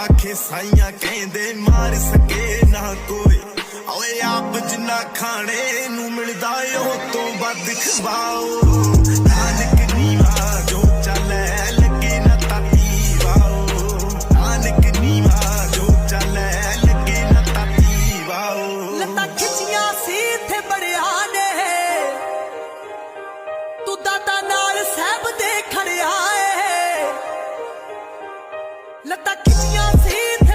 ਰਾਖੇ ਸਾਈਆਂ ਕਹਿੰਦੇ ਮਾਰ ਸਕੇ ਨਾ ਕੋਈ। ਓਏ ਆਪ ਜਿੰਨਾ ਖਾਣੇ ਨੂੰ ਮਿਲਦਾ ਉਹ ਤੋਂ ਵੱਧ ਖਵਾਓ। ਨਾਨਕ ਨੀਵਾ ਜੋ ਚੱਲੇ ਲੱਗੇ ਨਾ ਤਾਤੀ ਵਾਓ। ਨਾਨਕ ਨੀਵਾ ਜੋ ਚੱਲੇ ਲੱਗੇ ਨਾ ਤਾਤੀ ਵਾਓ। ਲੱਤਾਂ ਖਿੱਚੀਆਂ ਸੀ ਇੱਥੇ ਬੜਿਆ ਨੇ। ਤੂੰ ਦਾਦਾ ਨਾਲ ਸਹਿਬ ਦੇ ਖੜਿਆ ਏ ਲੱਤਾਂ ਖਿੱਚੀਆਂ ਸੀ ਇੱਥੇ